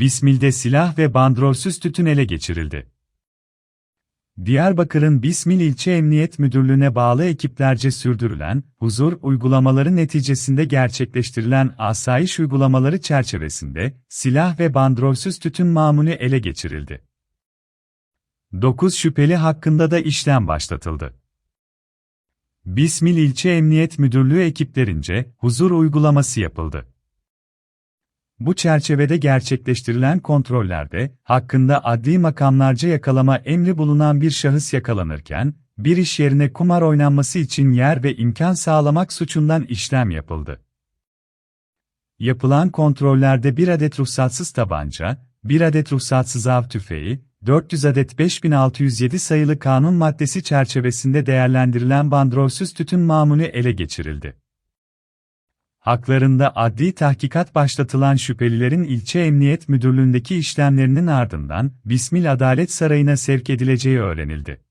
Bismil'de silah ve bandrolsüz tütün ele geçirildi. Diyarbakır'ın Bismil İlçe Emniyet Müdürlüğü'ne bağlı ekiplerce sürdürülen, huzur uygulamaları neticesinde gerçekleştirilen asayiş uygulamaları çerçevesinde, silah ve bandrolsüz tütün mamulü ele geçirildi. 9 şüpheli hakkında da işlem başlatıldı. Bismil İlçe Emniyet Müdürlüğü ekiplerince, huzur uygulaması yapıldı. Bu çerçevede gerçekleştirilen kontrollerde, hakkında adli makamlarca yakalama emri bulunan bir şahıs yakalanırken, bir iş yerine kumar oynanması için yer ve imkan sağlamak suçundan işlem yapıldı. Yapılan kontrollerde bir adet ruhsatsız tabanca, bir adet ruhsatsız av tüfeği, 400 adet 5607 sayılı kanun maddesi çerçevesinde değerlendirilen bandrolsüz tütün mamulü ele geçirildi. Haklarında adli tahkikat başlatılan şüphelilerin ilçe emniyet müdürlüğündeki işlemlerinin ardından Bismil Adalet Sarayı'na sevk edileceği öğrenildi.